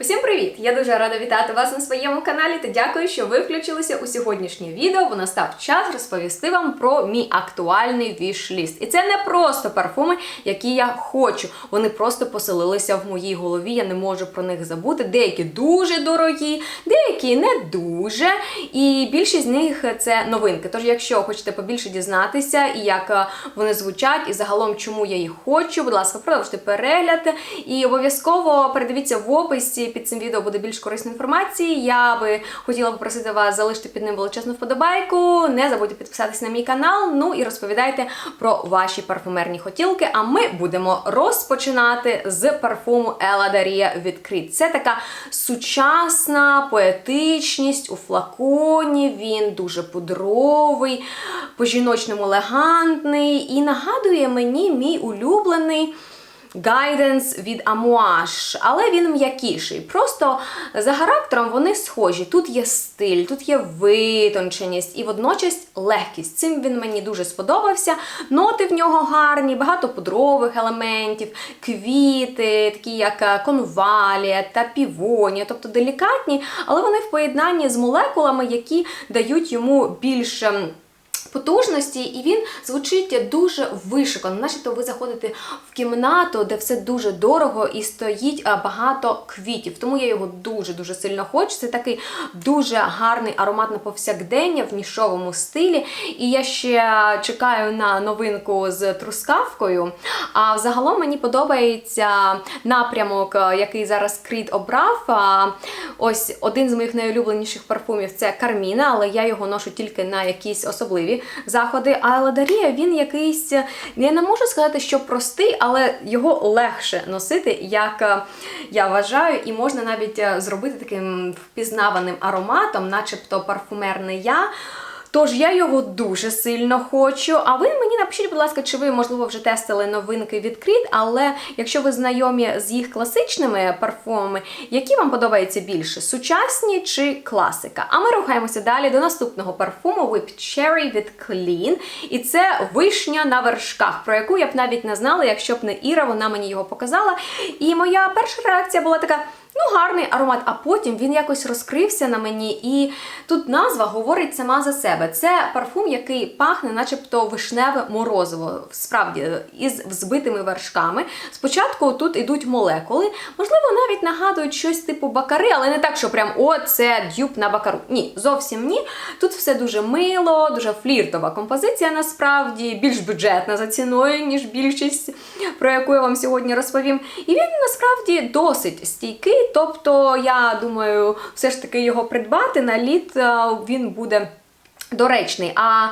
Усім привіт! Я дуже рада вітати вас на своєму каналі та дякую, що ви включилися у сьогоднішнє відео, бо настав час розповісти вам про мій актуальний віш-ліст. І це не просто парфуми, які я хочу. Вони просто поселилися в моїй голові. Я не можу про них забути. Деякі дуже дорогі, деякі не дуже. І більшість з них це новинки. Тож, якщо хочете побільше дізнатися, і як е, вони звучать, і загалом чому я їх хочу, будь ласка, продовжуйте перегляд. І обов'язково передивіться в описі під цим відео буде більш корисної інформації. Я би хотіла попросити вас залишити під ним величезну вподобайку. Не забудьте підписатися на мій канал. Ну і розповідайте про ваші парфумерні хотілки. А ми будемо розпочинати з парфуму Ella Daria від Creed. Це така сучасна поетичність у флаконі. Він дуже пудровий, по-жіночному елегантний і нагадує мені мій улюблений. Guidance від Amouage, але він м'якіший. Просто за характером вони схожі. Тут є стиль, тут є витонченість і водночас легкість. Цим він мені дуже сподобався. Ноти в нього гарні, багато пудрових елементів, квіти, такі як конвалія та півонія, тобто делікатні, але вони в поєднанні з молекулами, які дають йому більш потужності, і він звучить дуже вишикано, начебто ви заходите в кімнату, де все дуже дорого і стоїть багато квітів. Тому я його дуже-дуже сильно хочу. Це такий дуже гарний аромат на повсякдення в нішовому стилі. І я ще чекаю на новинку з трускавкою. А взагалом мені подобається напрямок, який зараз Кріт обрав. Ось один з моїх найулюбленіших парфумів це Карміна, але я його ношу тільки на якісь особливі заходи. А Ладарія він якийсь, я не можу сказати, що простий, але його легше носити, як я вважаю, і можна навіть зробити таким впізнаваним ароматом, начебто парфумерне я. Тож я його дуже сильно хочу. А ви мені напишіть, будь ласка, чи ви, можливо, вже тестили новинки від Creed, але якщо ви знайомі з їх класичними парфумами, які вам подобаються більше? Сучасні чи класика? А ми рухаємося далі до наступного парфуму Whipped Cherry від Clean. І це вишня на вершках, про яку я б навіть не знала, якщо б не Іра, вона мені його показала. І моя перша реакція була така. Ну, гарний аромат, а потім він якось розкрився на мені, і тут назва говорить сама за себе. Це парфум, який пахне, начебто вишневе морозиво, справді, із взбитими вершками. Спочатку тут ідуть молекули, можливо, навіть нагадують щось типу бакари, але не так, що прям о, це дюб на бакару. Ні, зовсім ні. Тут все дуже мило, дуже фліртова композиція, насправді, більш бюджетна за ціною, ніж більшість, про яку я вам сьогодні розповім. І він насправді досить стійкий. Тобто, я думаю, все ж таки його придбати на літ він буде. Доречний, а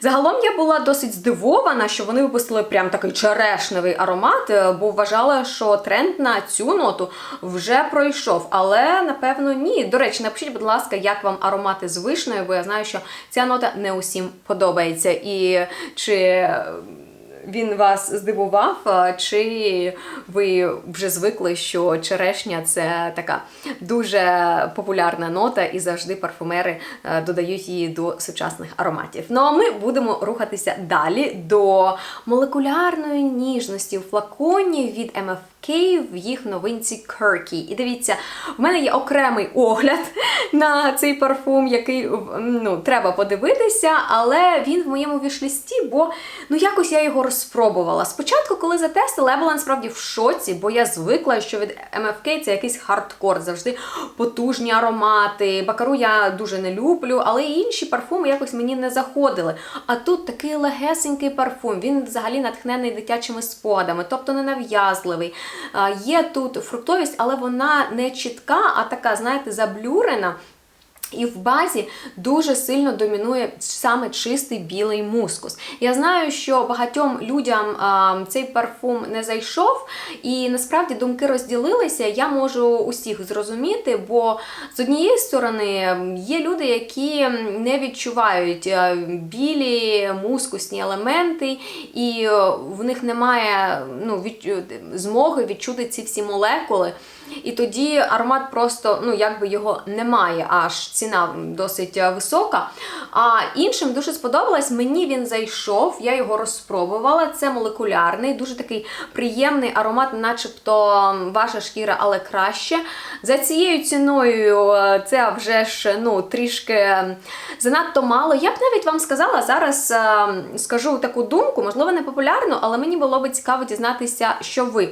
загалом я була досить здивована, що вони випустили прям такий черешневий аромат, бо вважала, що тренд на цю ноту вже пройшов. Але напевно ні. До речі, напишіть, будь ласка, як вам аромати з вишнею, бо я знаю, що ця нота не усім подобається. І чи він вас здивував, чи ви вже звикли, що черешня це така дуже популярна нота, і завжди парфумери додають її до сучасних ароматів. Ну а ми будемо рухатися далі до молекулярної ніжності в флаконі від MFK в їх новинці Kirky. І дивіться, в мене є окремий огляд на цей парфум, який ну, треба подивитися, але він в моєму вішлісті, бо ну якось я його розпробувала. Спочатку, коли затестила, я була насправді в шоці, бо я звикла, що від MFK це якийсь хардкор, завжди потужні аромати. Бакару я дуже не люблю, але інші парфуми якось мені не заходили. А тут такий легесенький парфум, він взагалі натхнений дитячими спогадами, тобто ненав'язливий. Є тут фруктовість, але вона не чітка, а така, знаєте, заблюрена. І в базі дуже сильно домінує саме чистий білий мускус. Я знаю, що багатьом людям а, цей парфум не зайшов, і насправді думки розділилися. Я можу усіх зрозуміти, бо з однієї сторони є люди, які не відчувають білі мускусні елементи, і в них немає ну, від, змоги відчути ці всі молекули. І тоді аромат просто, ну якби його немає, аж ціна досить е, висока. А іншим дуже сподобалось. Мені він зайшов, я його розпробувала. Це молекулярний, дуже такий приємний аромат, начебто ваша шкіра, але краще. За цією ціною е, це вже ж ну трішки занадто мало. Я б навіть вам сказала зараз, е, скажу таку думку, можливо, не популярну, але мені було би цікаво дізнатися, що ви.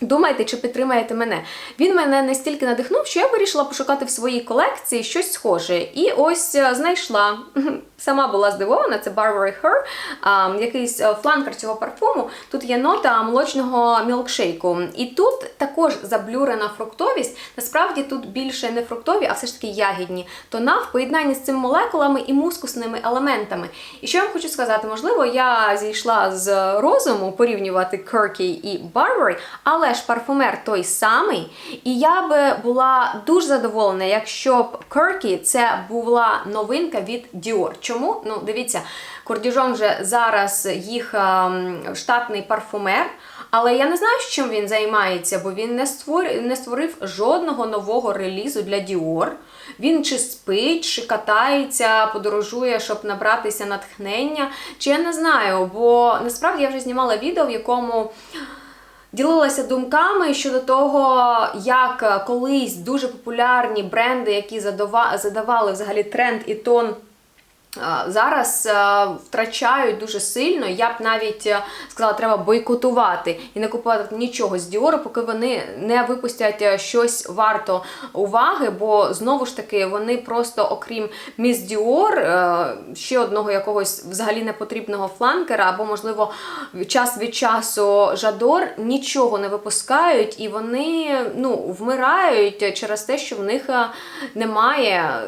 Думаєте, чи підтримаєте мене? Він мене настільки надихнув, що я вирішила пошукати в своїй колекції щось схоже. І ось е, знайшла. Сама була здивована, це Burberry Her, якийсь е, фланкер цього парфуму. Тут є нота молочного мілкшейку. І тут також заблюрена фруктовість. Насправді тут більше не фруктові, а все ж таки ягідні тона в поєднанні з цими молекулами і мускусними елементами. І що я вам хочу сказати, можливо, я зійшла з розуму порівнювати Kirky і Burberry, але ж парфумер той самий. І я би була дуже задоволена, якщо б Kirky це була новинка від Dior. Чому? Ну, дивіться, Кордіжон вже зараз їх ем, штатний парфумер. Але я не знаю, з чим він займається, бо він не створив, не створив жодного нового релізу для Dior. Він чи спить, чи катається, подорожує, щоб набратися натхнення. Чи я не знаю, бо насправді я вже знімала відео, в якому ділилася думками щодо того, як колись дуже популярні бренди, які задава- задавали взагалі тренд і тон. Зараз е, втрачають дуже сильно. Я б навіть е, сказала, треба бойкотувати і не купувати нічого з Діору, поки вони не випустять е, щось варто уваги. Бо знову ж таки вони просто, окрім Міс Діор, ще одного якогось взагалі непотрібного фланкера, або, можливо, час від часу Жадор нічого не випускають, і вони ну, вмирають через те, що в них немає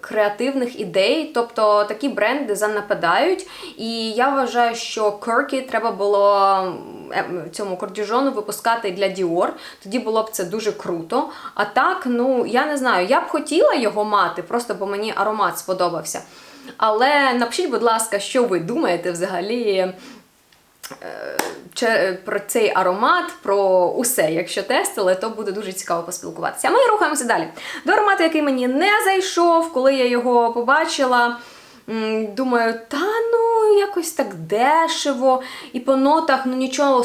креативних ідей. Тобто такі бренди занападають. І я вважаю, що Kirky треба було е, цьому кордіжону випускати для Dior. Тоді було б це дуже круто. А так, ну я не знаю, я б хотіла його мати, просто бо мені аромат сподобався. Але напишіть, будь ласка, що ви думаєте взагалі че- про цей аромат, про усе. Якщо тестили, то буде дуже цікаво поспілкуватися. Ми рухаємося далі. До аромату, який мені не зайшов, коли я його побачила. Думаю, та ну якось так дешево, і по нотах ну нічого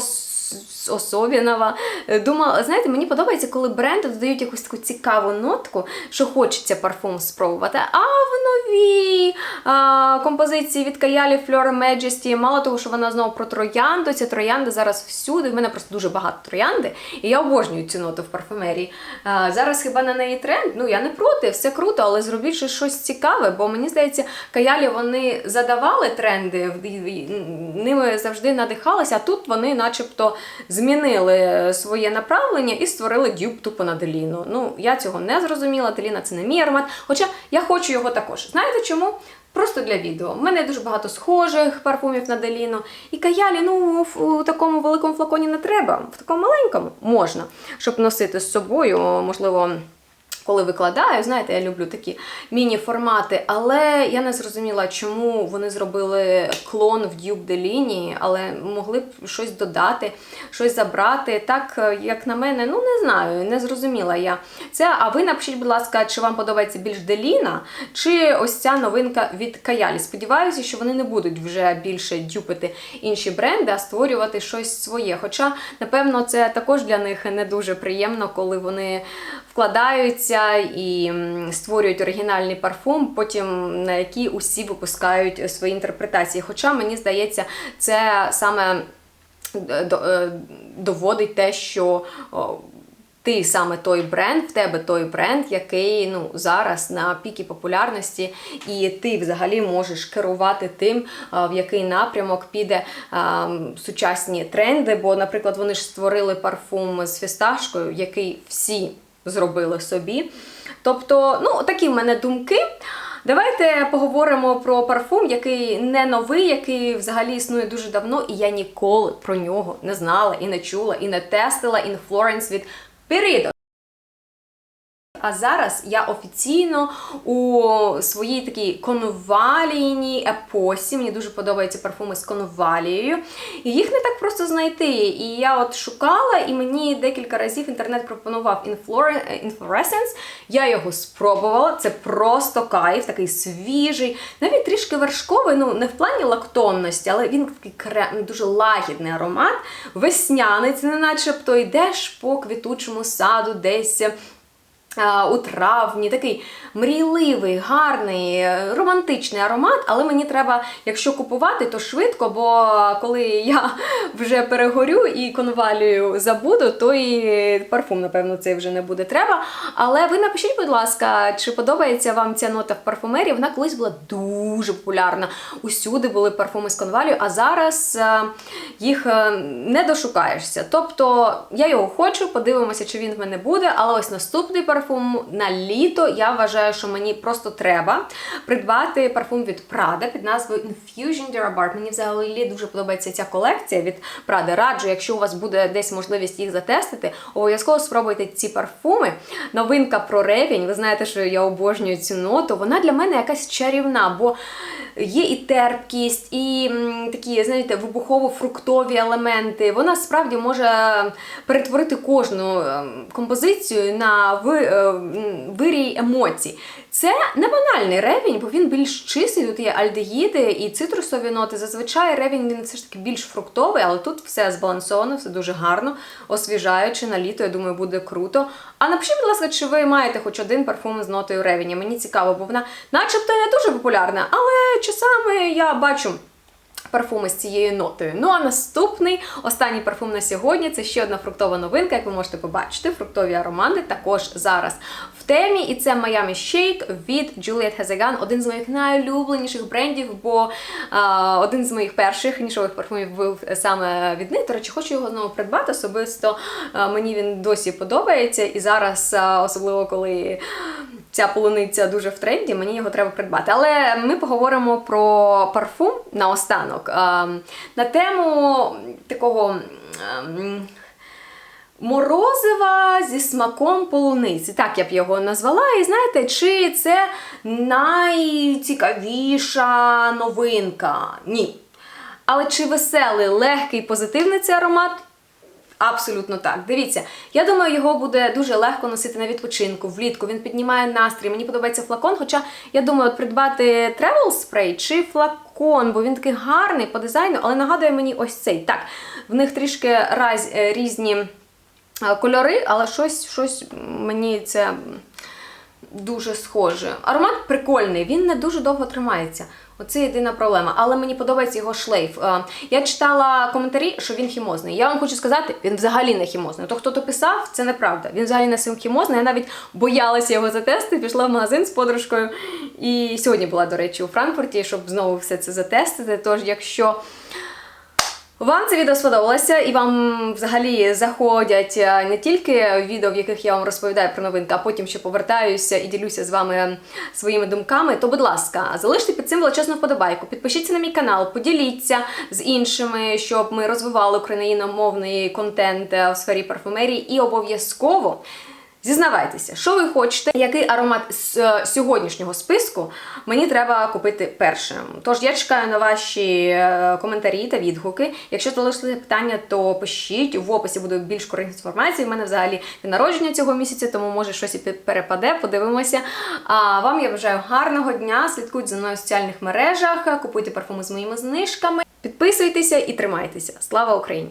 особенного. Е, Думала, знаєте, мені подобається, коли бренди додають якусь таку цікаву нотку, що хочеться парфум спробувати. А в новій а, композиції від Каялі Flora Majesty, мало того, що вона знову про троянду. Ці троянди зараз всюди. В мене просто дуже багато троянди, і я обожнюю цю ноту в парфумерії. А, зараз хіба на неї тренд? Ну я не проти, все круто, але зробіть щось цікаве, бо мені здається, Каялі вони задавали тренди, ними завжди надихалися, а тут вони, начебто, змінили своє направлення і створили дюб тупо на Деліну. Ну, я цього не зрозуміла. Деліна це не мій аромат. Хоча я хочу його також. Знаєте чому? Просто для відео. У мене дуже багато схожих парфумів на Деліну. І каялі, ну, в такому великому флаконі не треба. В такому маленькому можна, щоб носити з собою, можливо. Коли викладаю, знаєте, я люблю такі міні-формати, але я не зрозуміла, чому вони зробили клон в Дюб Деліні, але могли б щось додати, щось забрати. Так, е, як на мене, ну не знаю, не зрозуміла я це. А ви напишіть, будь ласка, чи вам подобається більш Деліна, чи ось ця новинка від Каялі. Сподіваюся, що вони не будуть вже більше дюпити інші бренди, а створювати щось своє. Хоча, напевно, це також для них не дуже приємно, коли вони вкладаються і створюють оригінальний парфум, потім на який усі випускають свої інтерпретації. Хоча мені здається, це саме е, е, доводить те, що. ти саме той бренд, в тебе той бренд, який ну зараз на пікі популярності, і ти взагалі можеш керувати тим, в який напрямок піде а, сучасні тренди. Бо, наприклад, вони ж створили парфум з фісташкою, який всі зробили собі. Тобто, ну такі в мене думки. Давайте поговоримо про парфум, який не новий, який взагалі існує дуже давно, і я ніколи про нього не знала і не чула, і не тестила Florence від Перидо. А зараз я офіційно у своїй такій конвалійній епосі. Мені дуже подобаються парфуми з конвалією. І їх не так просто знайти. І я от шукала, і мені декілька разів інтернет пропонував Inflore- Inflorescence. Я його спробувала. Це просто кайф, такий свіжий, навіть трішки вершковий, ну не в плані лактонності, але він такий крем, дуже лагідний аромат, весняний, це не начебто йдеш по квітучому саду десь. А, У травні такий мрійливий, гарний, е, романтичний аромат, але мені треба, якщо купувати, то швидко, бо коли я вже перегорю і конвалію забуду, то і парфум, напевно, цей вже не буде треба. Але ви напишіть, будь ласка, чи подобається вам ця нота в парфумерії? Вона колись була дуже популярна. Усюди були парфуми з конвалію, а зараз е, їх е, не дошукаєшся. Тобто я його хочу, подивимося, чи він в мене буде. Але ось наступний парфум на літо я вважаю, що мені просто треба придбати парфум від Prada під назвою Infusion de Rabat. Мені взагалі дуже подобається ця колекція від Prada. Раджу, якщо у вас буде десь можливість їх затестити, обов'язково спробуйте ці парфуми. Новинка про ревінь. Ви знаєте, що я обожнюю цю ноту. Вона для мене якась чарівна, бо є і терпкість, і такі, знаєте, вибухово-фруктові елементи. Вона справді може перетворити кожну ем, композицію на вирій емоцій. Це не банальний ревінь, бо він більш чистий. Тут є альдегіди і цитрусові ноти. Зазвичай ревінь він все ж таки більш фруктовий, але тут все збалансовано, все дуже гарно, освіжаючи на літо. Я думаю, буде круто. А напишіть, будь ласка, чи ви маєте хоч один парфум з нотою ревіня? Мені цікаво, бо вона, начебто, не дуже популярна, але часами я бачу. Парфуми з цією нотою. Ну а наступний, останній парфум на сьогодні це ще одна фруктова новинка, як ви можете побачити. Фруктові аромати також зараз в темі. І це Miami Shake від Juliet Hazegan, один з моїх найулюбленіших брендів, бо а, один з моїх перших нішових парфумів був саме від них. До речі, хочу його знову придбати. Особисто а, мені він досі подобається. І зараз, а, особливо коли ця полуниця дуже в тренді, мені його треба придбати. Але ми поговоримо про парфум наостанок. Ем, На тему такого. ем, Морозива зі смаком полуниці, так я б його назвала. І знаєте, чи це найцікавіша новинка? Ні. Але чи веселий, легкий, позитивний цей аромат? Абсолютно так. Дивіться, я думаю, його буде дуже легко носити на відпочинку, влітку. Він піднімає настрій. Мені подобається флакон. Хоча я думаю, от придбати travel спрей чи флакон, бо він такий гарний по дизайну, але нагадує мені ось цей. Так, в них трішки раз, е, різні е, кольори, але щось, щось мені це дуже схоже. Аромат прикольний, він не дуже довго тримається. Оце єдина проблема. Але мені подобається його шлейф. Е, Я читала коментарі, що він хімозний. Я вам хочу сказати, він взагалі не хімозний. То, хто то писав, це неправда. Він взагалі не хімозний. Я навіть боялася його затестити, пішла в магазин з подружкою. І сьогодні була, до речі, у Франкфурті, щоб знову все це затестити. Тож, якщо вам це відео сподобалося і вам взагалі заходять е, не тільки відео, в яких я вам розповідаю про новинки, а потім ще повертаюся і ділюся з вами своїми думками, то, будь ласка, залиште під цим величезну вподобайку, підпишіться на мій канал, поділіться з іншими, щоб ми розвивали україномовний контент е, в сфері парфумерії і обов'язково. Зізнавайтеся, що ви хочете, який аромат з е, сьогоднішнього списку мені треба купити першим. Тож я чекаю на ваші е, коментарі та відгуки. Якщо залишилися питання, то пишіть. В описі буде більш корисна інформація. У мене взагалі народження цього місяця, тому може щось і перепаде, подивимося. А вам я бажаю гарного дня. Слідкуйте за мною в соціальних мережах, купуйте парфуми з моїми знижками. Підписуйтеся і тримайтеся. Слава Україні!